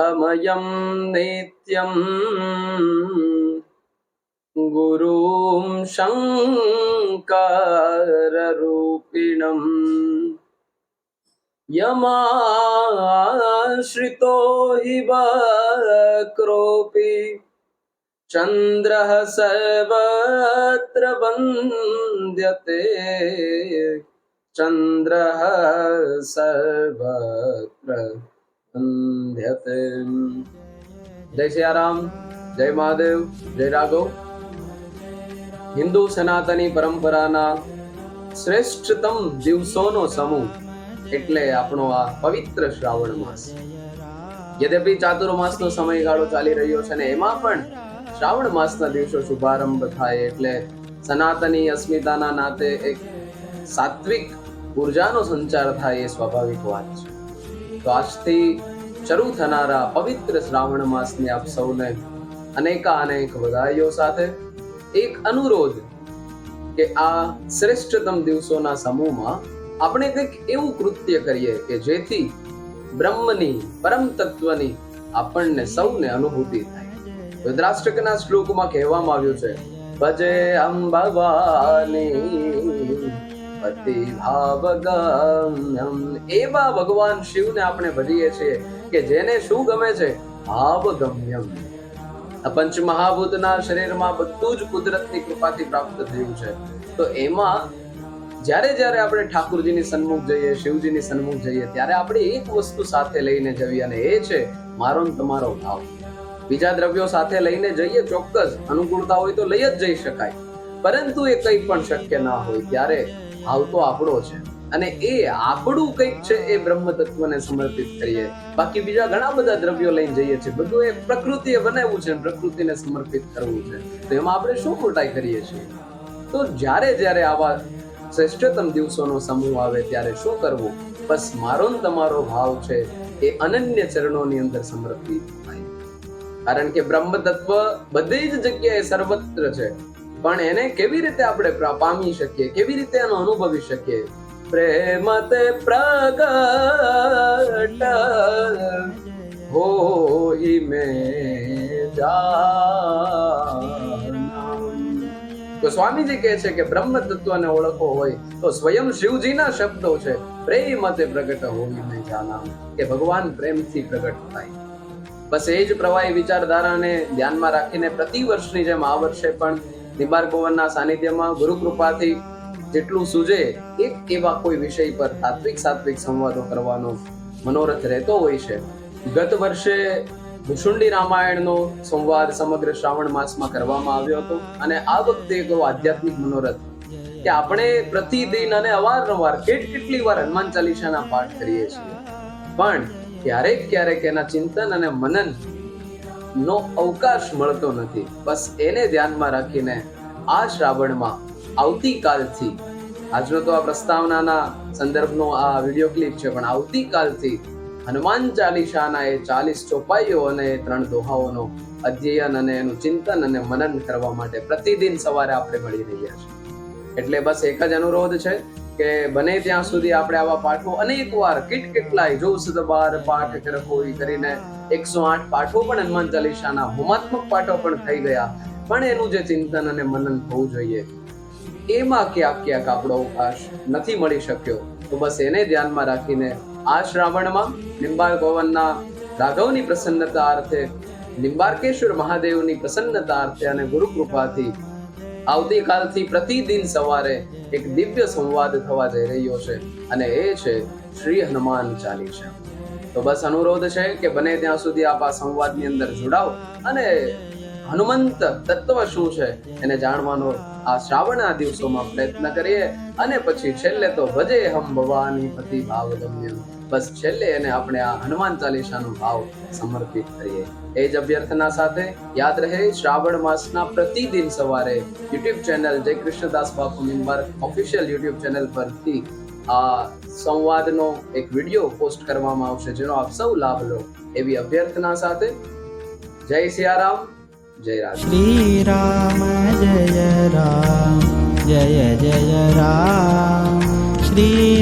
नित्यम्। गुरुं शङ्कररूपिणम्। यमाश्रितो हि वक्रोऽपि चन्द्रः सर्वत्र वन्द्यते। चन्द्रः सर्वत्र જય સિયારામ જય મહાદેવ જય રાઘવ હિન્દુ સનાતની પરંપરાના શ્રેષ્ઠતમ દિવસોનો સમૂહ એટલે આપણો આ પવિત્ર શ્રાવણ માસ. યદ્યપિ ચાતુર્માસનો સમયગાળો ચાલી રહ્યો છે ને એમાં પણ શ્રાવણ માસના દિવસો શુભારંભ થાય એટલે સનાતની અસ્મિતાના નાતે એક સાત્વિક ઉર્જાનો સંચાર થાય એ સ્વાભાવિક વાત છે. તો આજથી શરૂ થનારા પવિત્ર શ્રાવણ માસની આપ સૌને અનેકા અનેક વધાઈઓ સાથે એક અનુરોધ કે આ શ્રેષ્ઠતમ દિવસોના સમૂહમાં આપણે કંઈક એવું કૃત્ય કરીએ કે જેથી બ્રહ્મની, પરમ તત્વની આપણને સૌને અનુભૂતિ થાય. રુદ્રાષ્ટકના શ્લોકમાં કહેવામાં આવ્યું છે, ભજે અંબવાની એવા ભગવાન શિવને આપણે ભજીએ છીએ કે જેને શું ગમે છે, ભાવગમ્યમ. આ પંચ મહાભૂતના શરીરમાં બધું જ કુદરતની કૃપાથી પ્રાપ્ત થયું છે. તો એમાં જ્યારે જ્યારે આપણે ઠાકુરજીની સન્મુખ જઈએ, શિવજીની સન્મુખ જઈએ, ત્યારે આપણે એક વસ્તુ સાથે લઈને જવી અને એ છે મારો તમારો ભાવ. બીજા દ્રવ્યો સાથે લઈને જઈએ ચોક્કસ. અનુકૂળતા હોય તો લઈ જ જઈ શકાય. પરંતુ એ કંઈ પણ શક્ય ના હોય ત્યારે ભાવ આપણો છે. અને એ આપણું કંઈક છે એ બ્રહ્મ તત્વને સમર્પિત કરીએ. બાકી બીજા ઘણા બધા દ્રવ્યો લઈને જઈએ છીએ. બધું એ પ્રકૃતિએ બનાવ્યું છે પ્રકૃતિને સમર્પિત કરવું છે. તો એમાં આપણે શું ખોટાઈ કરીએ છીએ? તો જ્યારે જ્યારે આવા શ્રેષ્ઠતમ દિવસોનો સમૂહ આવે ત્યારે શું કરવું? બસ મારો તમારો ભાવ છે એ અનન્ય ચરણોની અંદર સમર્પિત થાય. કારણ કે બ્રહ્મ તત્વ બધી જ જગ્યાએ સર્વત્ર છે. પણ એને કેવી રીતે આપણે પામી શકીએ? કેવી રીતે એનો અનુભવી શકીએ? પ્રેમ તે પ્રગટ હો તો સ્વામીજી કહે છે કે બ્રહ્મ તત્વને ઓળખો હોય તો સ્વયં શિવજીના શબ્દો છે. પ્રેમ તે પ્રગટ હોઈ મે જાના કે ભગવાન પ્રેમથી પ્રગટ થાય. બસ એ જ પ્રવાહી વિચારધારાને ધ્યાનમાં રાખીને પ્રતિ વર્ષની જેમ આ વર્ષે પણ નિબાર ગોવનના સાનિધ્યમાં ગુરુકૃપાથી જેટલું સૂજે એક એવા કોઈ વિષય પર તાત્વિક સાત્વિક સંવાદો કરવાનો મનોરથ રહેતો હોય છે. ગત વર્ષે ભૂષુંડી રામાયણનો સંવાદ સમગ્ર શ્રાવણ માસમાં કરવામાં આવ્યો હતો અને આ વખતે એક આધ્યાત્મિક મનોરથ કે આપણે પ્રતિદિન અને અવારનવાર કેટ કેટલી વાર હનુમાન ચાલીસાના પાઠ કરીએ છીએ. પણ ક્યારેક ક્યારેક એના ચિંતન અને મનન નો અવકાશ મળતો નથી. બસ એને ધ્યાનમાં રાખીને આ શ્રાવણમાં આવતીકાલથી, આજનો તો આ પ્રસ્તાવનાના સંદર્ભનો આ વીડિયો ક્લિપ છે, પણ આવતીકાલથી હનુમાન ચાલીસાના એ ચાલીસ ચોપાઈઓ અને એ ત્રણ દોહાઓનો અધ્યયન અને એનું ચિંતન અને મનન કરવા માટે પ્રતિદિન સવારે આપણે મળી રહ્યા છીએ. એટલે બસ એક જ અનુરોધ છે કે બને ત્યાં સુધી આપણે આવા પાઠો અનેક વાર કિટ કેટલાય જો સુદ બાર પાઠ કર કરીને એકસો આઠ પાઠો પણ હનુમાન ચાલીસાના હોમાત્મક પાઠો પણ થઈ ગયા. પણ એનું જે ચિંતન અને મનન થવું જોઈએ, એમાં ક્યાંક ક્યાંક આપણો અવકાશ નથી મળી શક્યો. તો બસ એને ધ્યાનમાં રાખીને આ શ્રાવણમાં નિંબાર ભવનના રાઘવની પ્રસન્નતા અર્થે, નિંબાર્કેશ્વર મહાદેવની પ્રસન્નતા અર્થે અને ગુરુ આવતીકાલથી પ્રતિદિન સવારે એક દિવ્ય સંવાદ થવા જઈ રહ્યો છે અને એ છે શ્રી હનુમાન ચાલીસા. તો બસ અનુરોધ છે કે બને ત્યાં સુધી આપ આ સંવાદની અંદર જોડાઓ અને હનુમંત તત્વ શું છે એને જાણવાનો આ શ્રાવણના દિવસોમાં પ્રયત્ન કરીએ અને પછી છેલ્લે તો ભજે હમ ભવાની પતિ ભાવ ગમ્ય બસ છેલ્લે એને આપણે આ હનુમાન ચાલીસાનો ભાવ સમર્પિત કરીએ. એ જ અભ્યર્થના સાથે યાદ રહે શ્રાવણ માસના પ્રતિદિન સવારે યુટ્યુબ ચેનલ જય કૃષ્ણદાસ બાપુ નિંબર ઓફિશિયલ યુટ્યુબ ચેનલ પરથી આ સંવાદનો એક વીડિયો પોસ્ટ કરવામાં આવશે, જેનો આપ સૌ લાભ લો એવી અભ્યર્થના સાથે. જય સિયારામ, જય રામ. શ્રી રામ જય રામ, જય જય રામ. શ્રી